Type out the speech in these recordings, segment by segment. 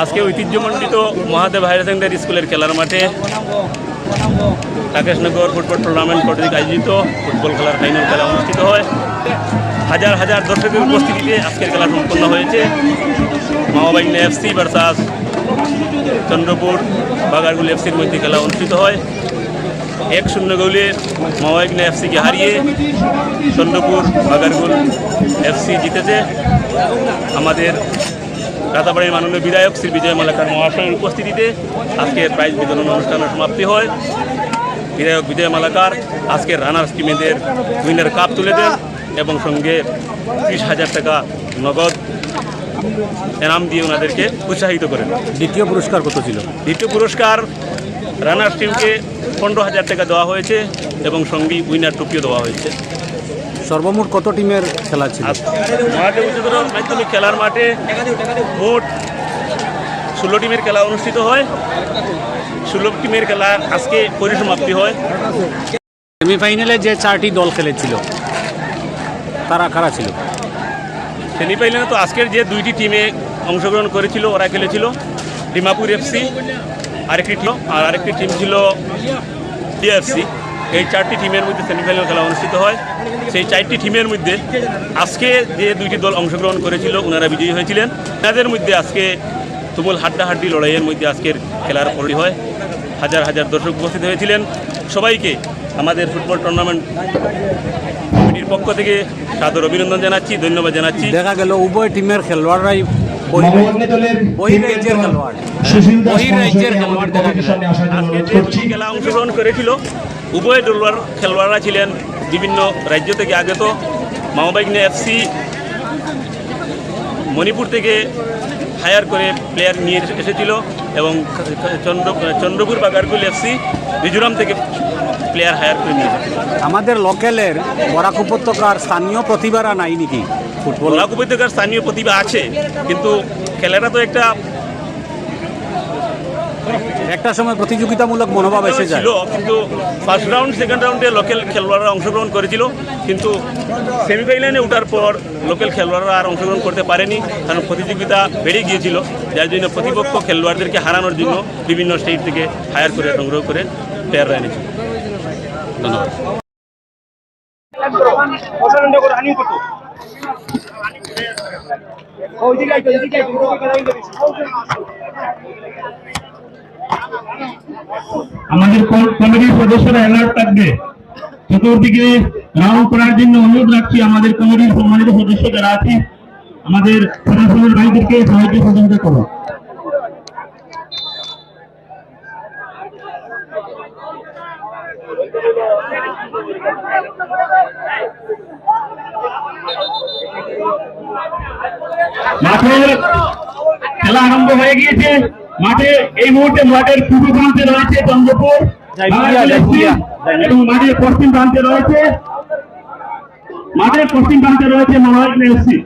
আজকে ঐতিহ্যমণ্ডিত Mahadev higher secondary স্কুলের খেলার মাঠে রাকেশনগর ফুটবল টুর্নামেন্ট কর্তৃক আয়োজিত ফুটবল খেলার ফাইনাল খেলা অনুষ্ঠিত হয়। হাজার হাজার দর্শকের উপস্থিতিতে আজকের খেলা সম্পন্ন হয়েছে। মাওবাইন এফসি ভার্সাস চন্দ্রপুর বাগারগুল এফসির মধ্যে খেলা অনুষ্ঠিত হয়। এক শূন্য গোলে মাওয়াইগনা এফসিকে হারিয়ে চন্দ্রপুর বাগারগুল এফসি জিতেছে। আমাদের রাতাবাড়ির মাননীয় বিধায়ক শ্রী বিজয় মালাকার মহাশয়ের উপস্থিতিতে আজকের প্রাইজ বিতরণ অনুষ্ঠানের সমাপ্তি হয়। বিধায়ক বিজয় মালাকার আজকের রানার্স টিমেদের উইনার কাপ তুলে দেন এবং সঙ্গে ত্রিশ হাজার টাকা নগদ এনাম দিয়ে ওনাদেরকে উৎসাহিত করেন দ্বিতীয় পুরস্কার কত ছিল? দ্বিতীয় পুরস্কার রানার্স টিমকে পনেরো হাজার টাকা দেওয়া হয়েছে এবং সঙ্গী উইনার টুপিও দেওয়া হয়েছে। সর্বমোট কত টিমের খেলা ছিল? উচ্চতর মাধ্যমিক খেলার মাঠে মোট ষোলো টিমের খেলা অনুষ্ঠিত হয়। ষোলো টিমের খেলা আজকে পরিসমাপ্তি হয়। সেমিফাইনালে যে চারটি দল খেলেছিল তারা কারা ছিল? সেমিফাইনালে তো আজকের যে দুইটি টিমে অংশগ্রহণ করেছিল ওরা খেলেছিল ডিমাপুর এফসি আরেকটি টিম আর আরেকটি টিম ছিল ডিএফসি এই চারটি টিমের মধ্যে সেমিফাইনাল খেলা অনুষ্ঠিত হয়। সেই চারটি টিমের মধ্যে আজকে যে দুইটি দল অংশগ্রহণ করেছিল ওনারা বিজয়ী হয়েছিলেন। তাদের মধ্যে আজকে তুমুল হাড্ডাহাড্ডি লড়াইয়ের মধ্যে আজকের খেলার পরি হয়। হাজার হাজার দর্শক উপস্থিত হয়েছিলেন। সবাইকে আমাদের ফুটবল টুর্নামেন্ট কমিটির পক্ষ থেকে সাদর অভিনন্দন জানাচ্ছি ধন্যবাদ জানাচ্ছি। দেখা গেল উভয় টিমের খেলোয়াড়রাই খেলোয়াড়। খেলোয়াড়। খেলা অংশগ্রহণ করেছিল। উভয় দলের খেলোয়াড়রা ছিলেন বিভিন্ন রাজ্য থেকে আগত মাওবাইগনে এফসি মণিপুর থেকে হায়ার করে প্লেয়ার নিয়ে এসেছিল এবং চন্দ্র চন্দ্রপুর বা গার্গুল এফসি মিজোরাম থেকে প্লেয়ার হায়ার করে নিয়ে আমাদের লোকালের বরাক উপত্যকার স্থানীয় প্রতিভারা নাই নাকি? ফুটবল বলাক উপত্যকার স্থানীয় প্রতিভা আছে কিন্তু খেলাটা তো একটা একটা সময় প্রতিযোগিতামূলক মনোভাব এসে যায়। ছিল কিন্তু ফার্স্ট রাউন্ড সেকেন্ড রাউন্ডে লোকাল খেলোয়াড়রা অংশগ্রহণ করেছিল কিন্তু সেমিফাইনালে ওঠার পর লোকাল খেলোয়াড়রা আর অংশগ্রহণ করতে পারেনি কারণ প্রতিযোগিতা বেড়ে গিয়েছিল। যার জন্য প্রতিপক্ষ খেলোয়াড়দেরকে হারানোর জন্য বিভিন্ন স্টেট থেকে হায়ার করে সংগ্রহ করে প্লেয়াররা এনেছিল। ধন্যবাদ। আমাদের কমিটির সদস্যরা অ্যালার্ট থাকবে। চতুর্দিকে রাউন্ড করার জন্য অনুরোধ রাখছি আমাদের কমিটির সম্মানিত সদস্য যারা আছে আমাদের প্রশাসনের ভাইদেরকে সাহায্য সহযোগিতা করুন মাঠের খেলা আরম্ভ হয়ে গিয়েছে। মাঠে এই মুহূর্তে মাঠের পূর্ব প্রান্তে রয়েছে চন্দ্রপুর। এবং মাঠের পশ্চিম প্রান্তে রয়েছে মাঠের পশ্চিম প্রান্তে রয়েছে মহারাজ এফসি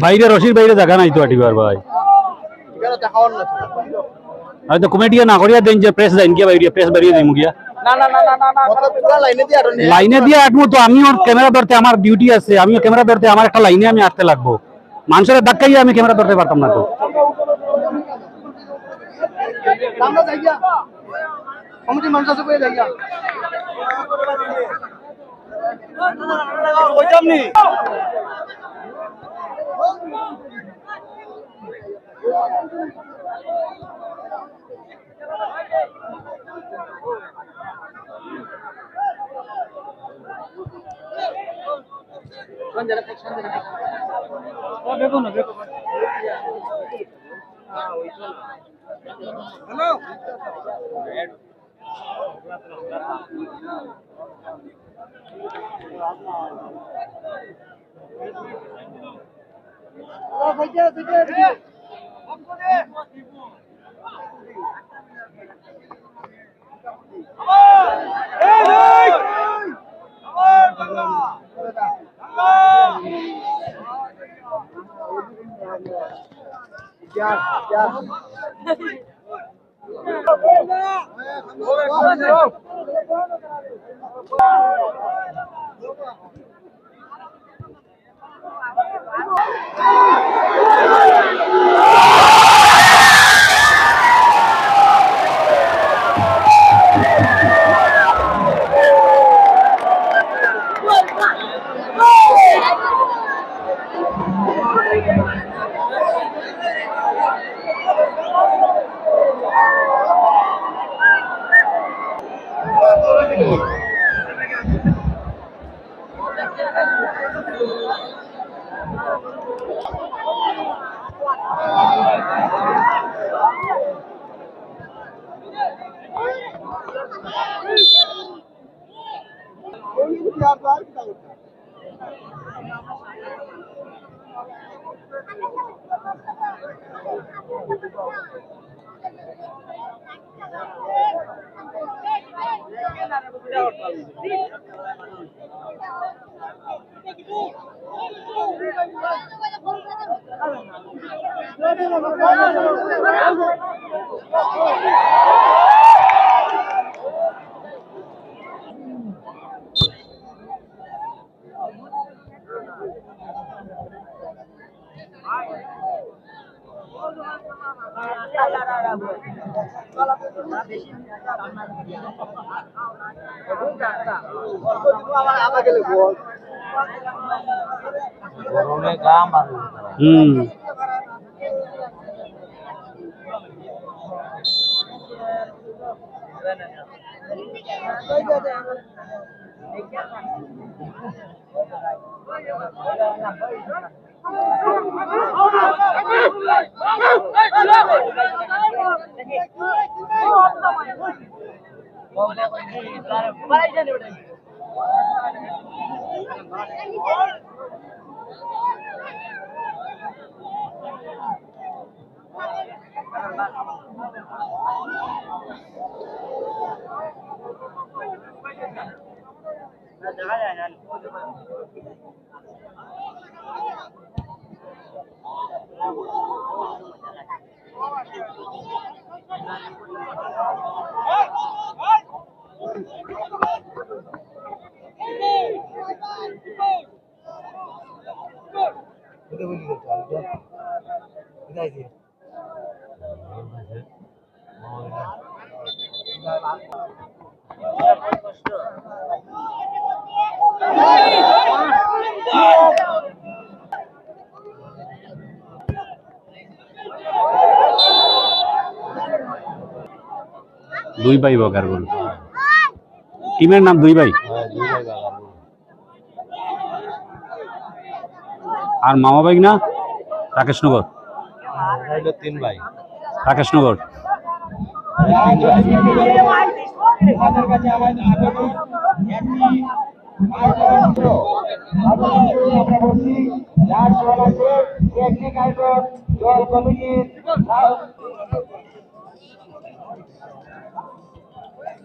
বাইরে রশির বাইরে জায়গা নাই তো আটিবার ভাই। হয়তো কমিটিয়া না করিয়া দেন যে প্রেস দেন গিয়া বাইরে প্রেস বাড়িয়ে দিই মুগিয়া লাইনে দিয়ে আটবো তো আমিও ক্যামেরা ধরতে আমার ডিউটি আছে আমিও ক্যামেরা ধরতে আমার একটা লাইনে আমি আসতে লাগবো। মানুষের ধাক্কাইয়া আমি ক্যামেরা ধরতে পারতাম না তো। Committee Hello. আছে কই যাইয়া কইতাম নি হুম Gracias. দুই ভাই বকার বল টিমের নাম দুই ভাই? আর মামা ভাই না? রাকেশনগর। তিন ভাই। রাকেশনগর। আপনার কাছে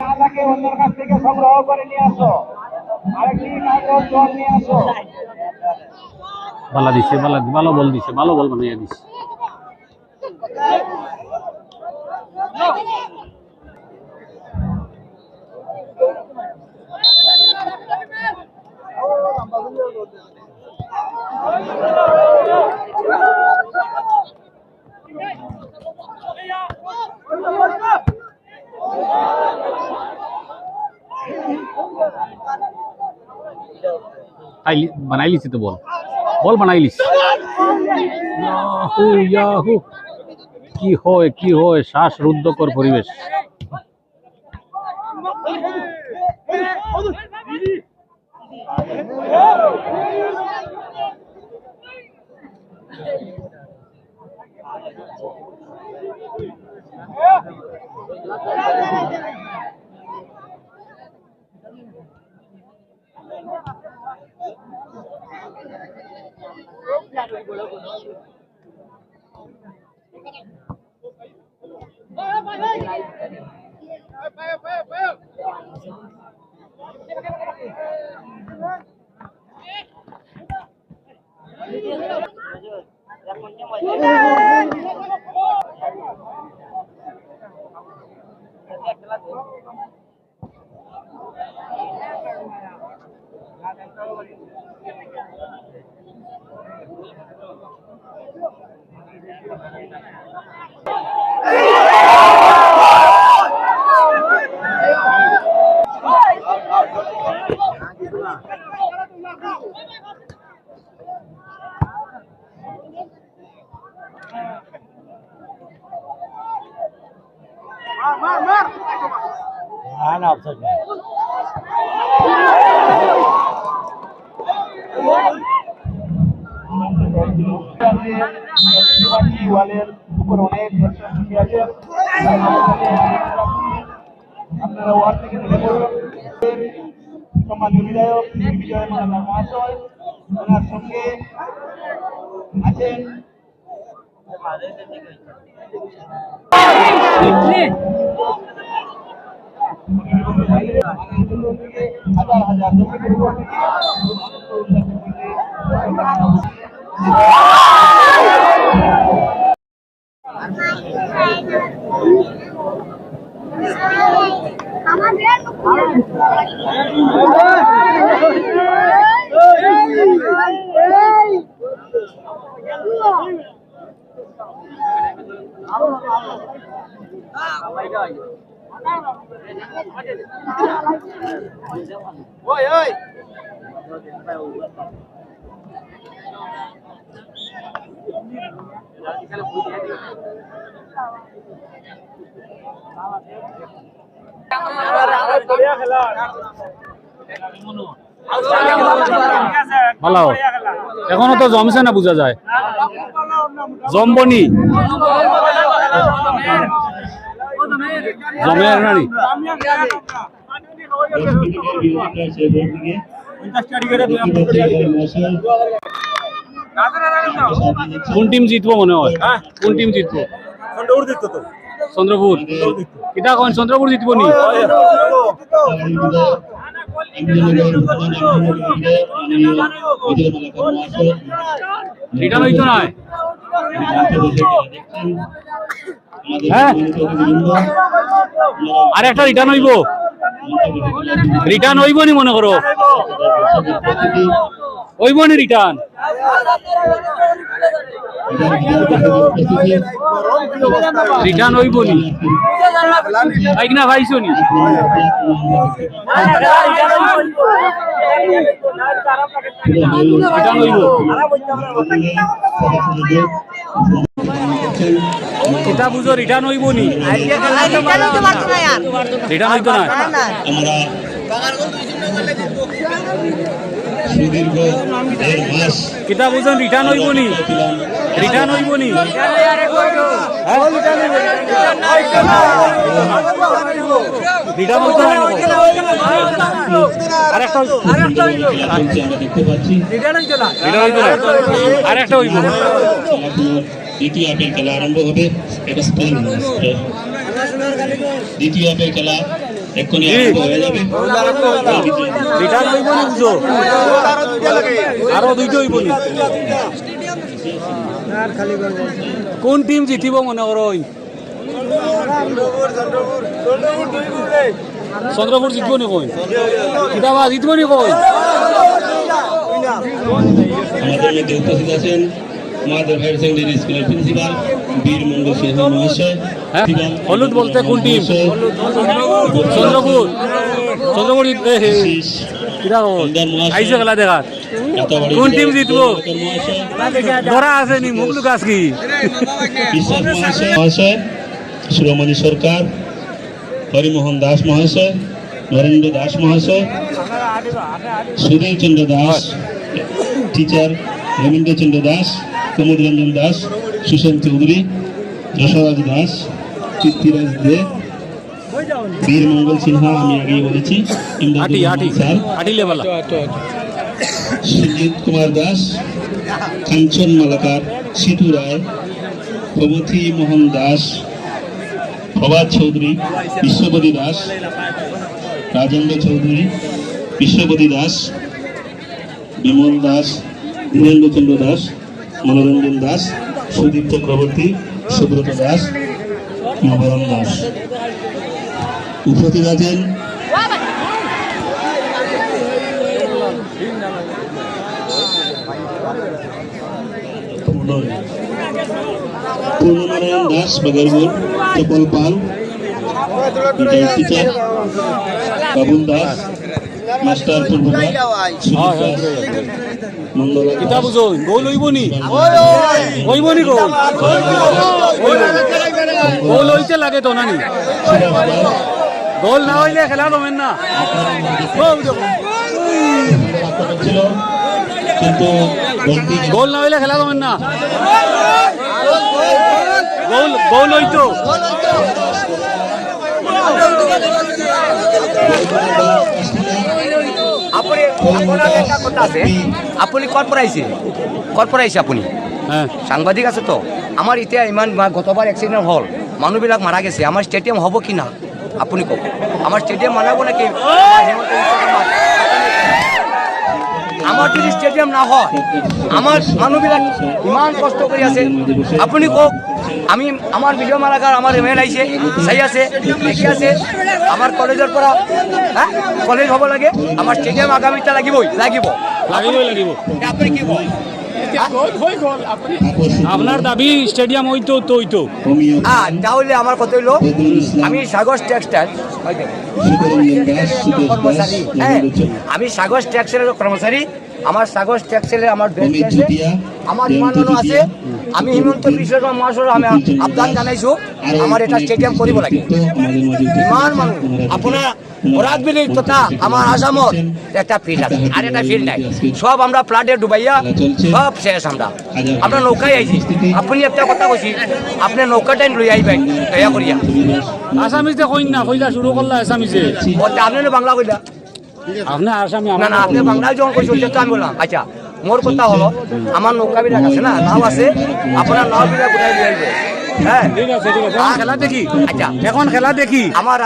টাকাকে অন্যের কাছ থেকে সংগ্রহ করে নিয়ে আসো। আরেকটি কাগজ জল নিয়ে আসো। ভালো দিছে ভালো ভালো বল দিছে ভালো বল বানিয়ে দিছে। বানাই লিছি তো বল বল বানাই লিছি ইয়াহু ইয়াহু কি হয় কি হয় শ্বাস রুদ্ধকর পরিবেশ ভালো এখনও তো জমছে না, বোঝা যায়। জম্বনি। জমে আর কোন টিম জিতবো মনে হয়? কোন টিম জিতবো? চন্দ্রপুর। কিটা কন চন্দ্রপুর জিতব নি? রিটার্ন হইতো নয় হ্যাঁ? আর একটা রিটার্ন হইব। রিটার্ন হইব নি মনে করো? হইব নি রিটার্ন রিটার্ন হইব নি বাইক না ভাইছো নি রিটার্ন হইব? কিতা বুঝো রিটার্ন হইব নি। রিটার্ন হইতো না? কিতা বুঝুন রিটার্ন হইব নি? রিটার্ন হইব নি? রিটার্ন হইতো না? আর একটা চলছে আমরা রিটার্ন হইতো না? আর একটা হইব দ্বিতীয় হাফের খেলা আরম্ভ হবে। এটা স্পেন দ্বিতীয় হাফের খেলা এক্ষুনি আরম্ভ হয়ে যাবে। আরও দুইটা হইব কোন টিম জিতিব মনে করো চন্দ্রপুর জিতব নি কই? কিতাবা জিতব নি কই? আমাদের মধ্যে উপস্থিত আছেন মহাদেব হায়ার সেকেন্ডারি স্কুলের প্রিন্সিপাল বীর মন্ডল সিংহ মহাশয়। হ্যাঁ? হলুদ বলতে কোন টিম? চন্দ্রপুর। চন্দ্রমণি আইসে খেলা দেখার। কোন টিম জিতবো? ধরা আছে নি মুখ লুকাস কি? মহাশয়। শিরোমণি সরকার হরিমোহন দাস মহাশয় নরেন্দ্র দাস মহাশয় সুধীর চন্দ্র দাস টিচার রবীন্দ্র চন্দ্র দাস প্রমোদ রঞ্জন দাস সুশান্ত চৌধুরী যশোরাজ দাস কীর্তিরাজ দে বীর মঙ্গল সিনহা আমি আগেই বলেছি স্যার সুজিত কুমার দাস কাঞ্চন মালাকার সিধু রায় প্রমথি মোহন দাস প্রভাত চৌধুরী বিশ্বপতি দাস রাজেন্দ্র চৌধুরী বিশ্বপতি দাস বিমল দাস ধীরেন্দ্র চন্দ্র দাস মনোরঞ্জন দাস সুদীপ চক্রবর্তী সুব্রত দাস নবরণ দাস। উপস্থিত আছেন পূর্ণনারায়ণ দাস বাগেরপুর চপল পাল টিচার বাবুল দাস, মাস্টার মঙ্গলা কিতা বুঝো গোল হইব নি হইব নি গোল লাগে তো নানি গোল না হইলে খেলা জমেন না। গোল না হইলে খেলা জমেন না। গোল গোল হইতো আপুনি আপোনাৰ এটা কথা আছে। আপুনি ক'ৰ পৰা আহিছে? ক'ৰ পৰা আহিছে আপুনি? হ্যাঁ। সাংবাদিক আছে তো। আমাৰ এতিয়া ইমান গতবাৰ এক্সিডেণ্ট হ'ল। মানুহবিলাক মাৰা গৈছে। আমাৰ ষ্টেডিয়াম হ'ব কি না? আপুনি কওক। আমাৰ ষ্টেডিয়াম বনাব নেকি। আমাৰ যদি ষ্টেডিয়াম নহয় আমাৰ মানুহবিলাক ইমান কষ্ট কৰি আছে। আপুনি কওক। আমি আমাৰ ভিডিঅ' মাৰাকাৰ আমাৰ এম এল আহিছে চাই আছে দেখি আছে? আমাৰ কলেজৰ পৰা হা কলেজ হ'ব লাগে আমাৰ ষ্টেডিয়াম আগামীতে লাগিবই লাগিব। লাগিবই লাগিব। আপুনি কি কয় আপনার দাবি স্টেডিয়াম হইতো তো। হইতো হ্যাঁ তাহলে আমার কথা হইল? আমি সাগর টেক্সটাইল হ্যাঁ আমি সাগর টেক্সটাইলের কর্মচারী আমার সাগর টেক্সটাইলের আমার অমিত আছে আমার মানুহ আছে। আমি হিমন্ত বিশ্ব মহাশয় আমি আবদান জানাইছো আমাৰ এটা ষ্টেডিয়াম কৰিব লাগে। ইমান মানুহ আপোনাৰ বিলি তথা আমার আসামত একটা ফিল্ড আছে। আর একটা ফিল্ড নাই। সব আমরা প্লাটে ডুবাইয়া সব শেষ আমরা। আমরা নৌকায় আইছি। আপনি একটা কথা কইছি আপনি নৌকাটাই লই আইবেন দয়া করিয়া। আসামিতে কইন না কইলা শুরু করলা আসামিতে আপনি বাংলা কইলা। আপনি আসামি না না আপনি বাংলায় যখন কইছো সেটা আমি বললাম। আচ্ছা মোর কথা হলো আমার নৌকা আছে না নাও আছে আপনার নাও উঠাই দিয়ে আসবে হ্যাঁ? খেলা দেখি। আচ্ছা এখন খেলা দেখি। আমার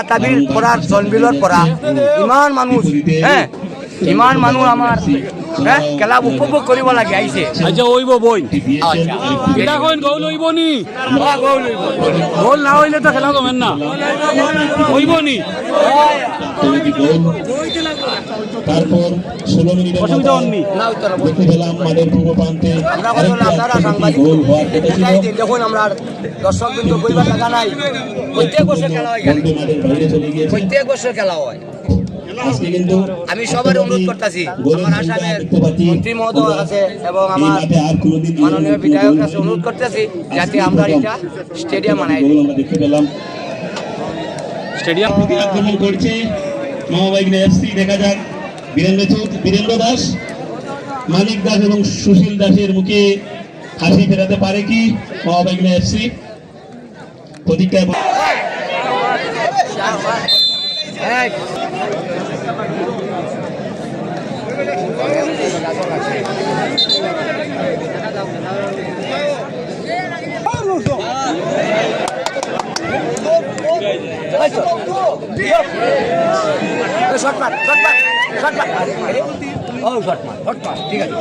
ইমান মানুষ হ্যাঁ? ইমান মানুষ আমাৰ হ্যাঁ খেলা উপভোগ কৰিব লাগে আহিছে। আচ্ছা ওইব বই। এটা কইন গোল হইব নি? গোল না হইলে তো খেলা জমেন না। হইব নি? তারপর ষোলো অসুবিধা হননি দেখতে পেলাম মাঠের পূর্ব প্রান্তে দেখুন আমরা দর্শক কিন্তু কইবার টাকা নাই। প্রত্যেক বছর খেলা হয় প্রত্যেক বছর খেলা হয়। আজকে কিন্তু আমি সবার অনুরোধ করতেছি। আমার আসামের মন্ত্রী মহোদয় আছে এবং আমার মাননীয় বিধায়ক কাছে অনুরোধ করতেছি যাতে আমরা এটা স্টেডিয়াম বানাই। আমরা দেখতে পেলাম। স্টেডিয়াম আক্রমণ করছে মহাবাইগনে এফসি দেখা যাক। বীরেন্দ্র বীরেন্দ্র দাস মানিক দাস এবং সুশীল দাসের মুখে হাসি ফেরাতে পারে কি এফসি? প্রতিজ্ঞায় শর্ট মার শর্ট মার শর্ট মার ও ঠিক আছে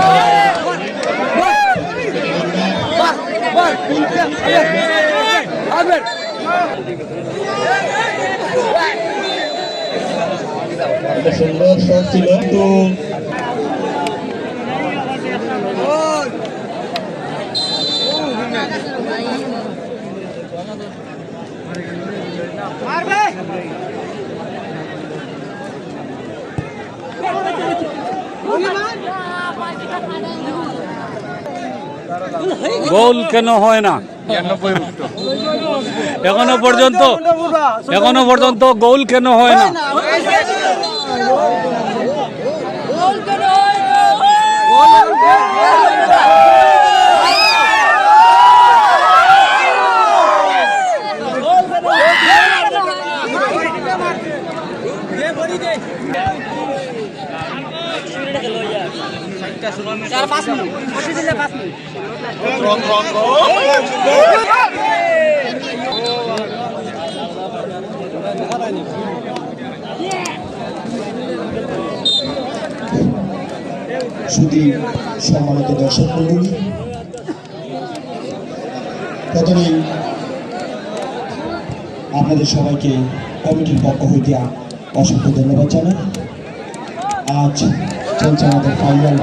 Hey! একটা সুন্দর শট ছিল গোল কেন হয় না? এখনও পর্যন্ত এখনও পর্যন্ত গোল কেন হয় না? চার পাঁচ মিনিট। দিলে পাঁচ মিনিট। শুধু সম্মানিত দর্শক মন্ডলী। প্রথমে আপনাদের সবাইকে কমিটির পক্ষ হইতে অসংখ্য ধন্যবাদ জানাই। আজ চলছে আমাদের ফাইনাল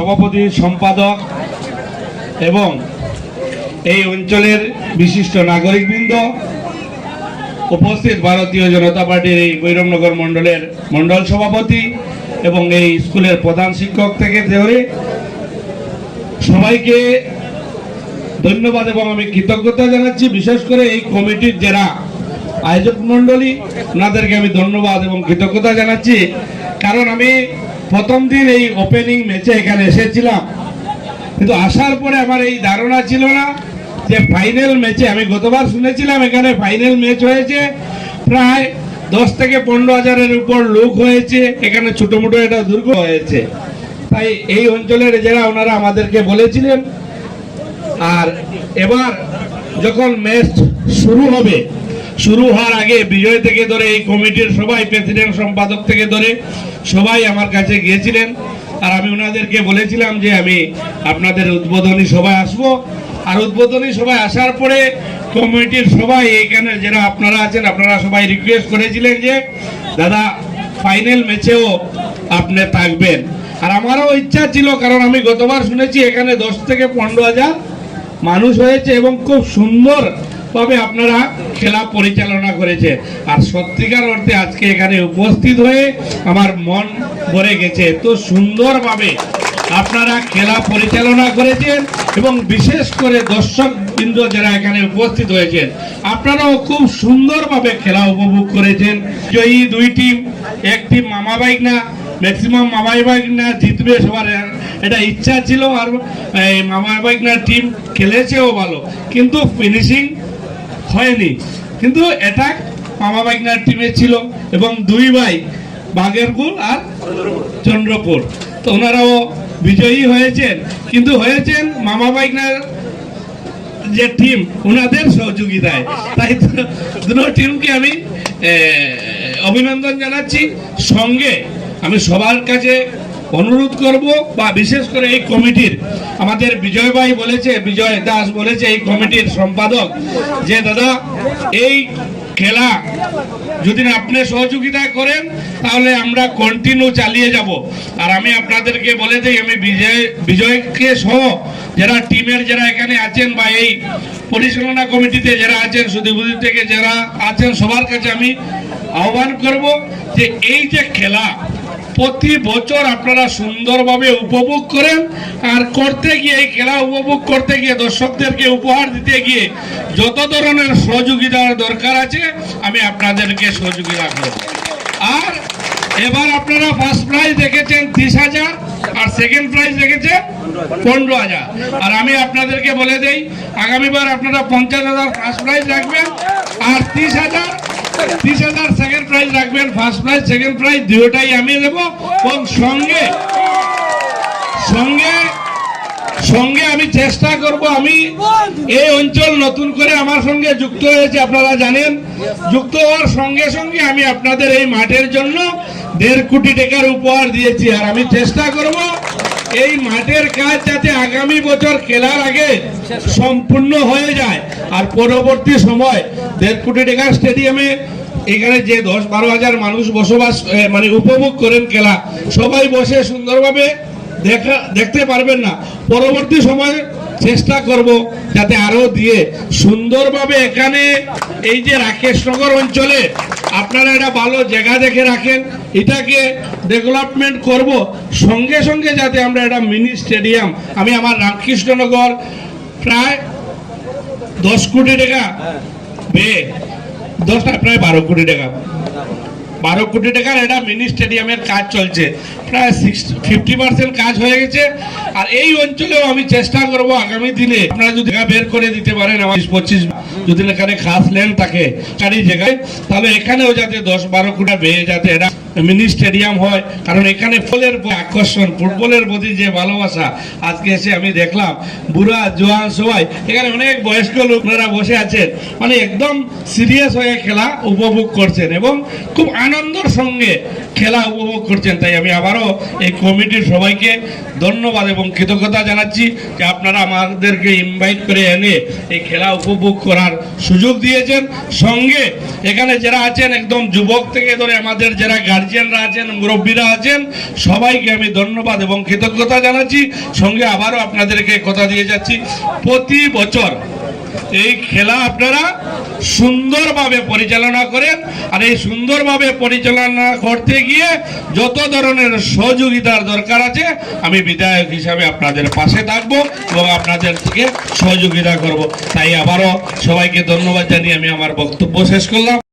সভাপতি, সম্পাদক এবং এই অঞ্চলের বিশিষ্ট নাগরিকবৃন্দ উপস্থিত ভারতীয় জনতা পার্টির এই গৈরমনগর মণ্ডলের মণ্ডল সভাপতি এবং এই স্কুলের প্রধান শিক্ষক থেকে ধরে সবাইকে ধন্যবাদ এবং আমি কৃতজ্ঞতা জানাচ্ছি। বিশেষ করে এই কমিটির যারা আয়োজক মণ্ডলী, ওনাদেরকে আমি ধন্যবাদ এবং কৃতজ্ঞতা জানাচ্ছি। কারণ আমি প্রথম দিন এই ওপেনিং ম্যাচে এখানে এসেছিলাম। কিন্তু আসার পরে আমার এই ধারণা ছিল না যে ফাইনাল ম্যাচে আমি গতবার শুনেছিলাম এখানে ফাইনাল ম্যাচ হয়েছে, প্রায় দশ থেকে পনেরো হাজারের উপর লোক হয়েছে, এখানে ছোট মোটো একটা দুর্গ হয়েছে। তাই এই অঞ্চলের যারা ওনারা আমাদেরকে বলেছিলেন, আর এবার যখন ম্যাচ শুরু হবে শুরু হওয়ার আগে, বিজয় থেকে ধরে এই কমিটির সবাই প্রেসিডেন্ট, সম্পাদক থেকে ধরে সবাই আমার কাছে গিয়েছিলেন। আর আমি ওনাদেরকে বলেছিলাম যে আমি আপনাদের উদ্বোধনী সভায় আসব। আর উদ্বোধনী সভায় আসার পরে কমিটির সবাই এখানে যারা আপনারা আছেন, আপনারা সবাই রিকোয়েস্ট করেছিলেন যে, দাদা ফাইনাল ম্যাচেও আপনি থাকবেন। আর আমারও ইচ্ছা ছিল, কারণ আমি গতবার শুনেছি এখানে দশ থেকে পনেরো হাজার মানুষ হয়েছে এবং খুব সুন্দর ভাবে আপনারা খেলা পরিচালনা করেছে আর সত্যিকার অর্থে আজকে এখানে উপস্থিত হয়ে আমার মন ভরে গেছে। তো সুন্দরভাবে আপনারা খেলা পরিচালনা করেছেন এবং বিশেষ করে দর্শক বৃন্দ যারা এখানে উপস্থিত হয়েছেন, আপনারাও খুব সুন্দরভাবে খেলা উপভোগ করেছেন। জয়ী দুই টিম, এক টিম মামা বাইক না, ম্যাক্সিমাম মামাই বাইক না জিতবে সবার। এটা ইচ্ছা ছিল আর এই মামা বাইক না টিম খেলেছেও ভালো। কিন্তু ফিনিশিং হয়নি। কিন্তু অ্যাটাক মামা বাইকনার টিমে ছিল এবং দুই ভাই বাগেরপুর আর চন্দ্রপুর। তো ওনারাও বিজয়ী হয়েছেন। কিন্তু হয়েছেন মামা বাইকনার যে টিম ওনাদের সহযোগিতায়। তাই দুটো টিমকে আমি অভিনন্দন জানাচ্ছি। সঙ্গে আমি সবার কাছে অনুরোধ করব বা বিশেষ করে এই কমিটির, আমাদের বিজয় ভাই বলেছে, বিজয় দাস বলেছে এই কমিটির সম্পাদক যে, দাদা, এই খেলা যদি আপনি সহযোগিতা করেন, তাহলে আমরা কন্টিনিউ চালিয়ে যাব। আর আমি আপনাদেরকে বলে দিই, আমি বিজয়, বিজয়কে সহ যারা টিমের যারা এখানে আছেন বা এই পরিচালনা কমিটিতে যারা আছেন সুদীপুদি থেকে যারা আছেন, সবার কাছে আমি আহ্বান করব যে, এই যে খেলা প্রতি বছর আপনারা সুন্দরভাবে উপভোগ করেন আর করতে গিয়ে এই খেলা উপভোগ করতে গিয়ে দর্শকদেরকে উপহার দিতে গিয়ে যত ধরনের সহযোগিতার দরকার আছে, আমি আপনাদেরকে সহযোগিতা করব। আর এবার আপনারা ফার্স্ট প্রাইজ দেখেছেন তিরিশ হাজার, আর সেকেন্ড প্রাইজ দেখেছেন পনেরো হাজার। আর আমি আপনাদেরকে বলে দেই, আগামীবার আপনারা পঞ্চাশ হাজার ফার্স্ট প্রাইজ রাখবেন, আর তিরিশ হাজার তিরিশ সেকেন্ড প্রাইজ রাখবেন ফার্স্ট প্রাইজ সেকেন্ড প্রাইজ দুটোটাই আমি দেবো এবং সঙ্গে সঙ্গে সঙ্গে আমি চেষ্টা করব আমি এই অঞ্চল নতুন করে আমার সঙ্গে যুক্ত হয়েছে, আপনারা জানেন। যুক্ত হওয়ার সঙ্গে সঙ্গে আমি আপনাদের এই মাঠের জন্য দেড় কোটি টাকার উপহার দিয়েছি, আর আমি চেষ্টা করব এই মাঠের কাজ যাতে আগামী বছর খেলার আগে সম্পূর্ণ হয়ে যায়, আর পরবর্তী সময় দেড় কোটি টাকার স্টেডিয়ামে এখানে যে দশ বারো হাজার মানুষ বসবাস মানে উপভোগ করেন খেলা, সবাই বসে সুন্দরভাবে দেখা, দেখতে পারবেন না। পরবর্তী সময়ে চেষ্টা করব যাতে আরও দিয়ে। সুন্দরভাবে এখানে এই যে রাকেশনগর অঞ্চলে আপনারা একটা ভালো জায়গা দেখে রাখেন। এটাকে ডেভেলপমেন্ট করব। সঙ্গে সঙ্গে যাতে আমরা একটা মিনি স্টেডিয়াম আমি আমার রামকৃষ্ণনগর প্রায় দশ কোটি টাকা ব্যয়ে দশটা, প্রায় বারো কোটি টাকা। বারো কোটি টাকার এটা মিনি স্টেডিয়ামের কাজ চলছে। প্রায় ফিফটি পার্সেন্ট কাজ হয়ে গেছে। আর এই অঞ্চলেও আমি চেষ্টা করব আগামী দিনে আপনারা যদি বের করে দিতে পারেন, আমার পঁচিশ যদি এখানে খাস ল্যান্ড থাকে কারি জায়গায়, তাহলে এখানেও যাতে দশ বারো কোটা বেয়ে যাতে এটা মিনি স্টেডিয়াম হয়। কারণ এখানে ফুলের আকর্ষণ, ফুটবলের প্রতি যে ভালোবাসা আজকে এসে আমি দেখলাম, বুড়া, জোয়ান সবাই, এখানে অনেক বয়স্ক লোকরা বসে আছেন। মানে একদম সিরিয়াস হয়ে খেলা উপভোগ করছেন এবং খুব আনন্দের সঙ্গে খেলা উপভোগ করছেন, তাই আমি আবারও এই কমিটির সবাইকে ধন্যবাদ এবং কৃতজ্ঞতা জানাচ্ছি যে আপনারা আমাদেরকে ইনভাইট করে এনে এই খেলা উপভোগ করার সুযোগ দিয়েছেন। সঙ্গে এখানে যারা আছেন, একদম যুবক থেকে ধরে আমাদের যারা গার্জিয়ানরা আছেন, মুরব্বীরা আছেন, সবাইকে আমি ধন্যবাদ এবং কৃতজ্ঞতা জানাচ্ছি। সঙ্গে আবারও আপনাদেরকে কথা দিয়ে যাচ্ছি। প্রতি বছর এই খেলা আপনারা সুন্দরভাবে পরিচালনা করেন আর এই সুন্দরভাবে পরিচালনা করতে গিয়ে যত ধরনের সহযোগিতার দরকার আছে, আমি বিধায়ক হিসাবে আপনাদের পাশে থাকব এবং আপনাদের থেকে সহযোগিতা করব। তাই আবারও সবাইকে ধন্যবাদ জানিয়ে আমি আমার বক্তব্য শেষ করলাম।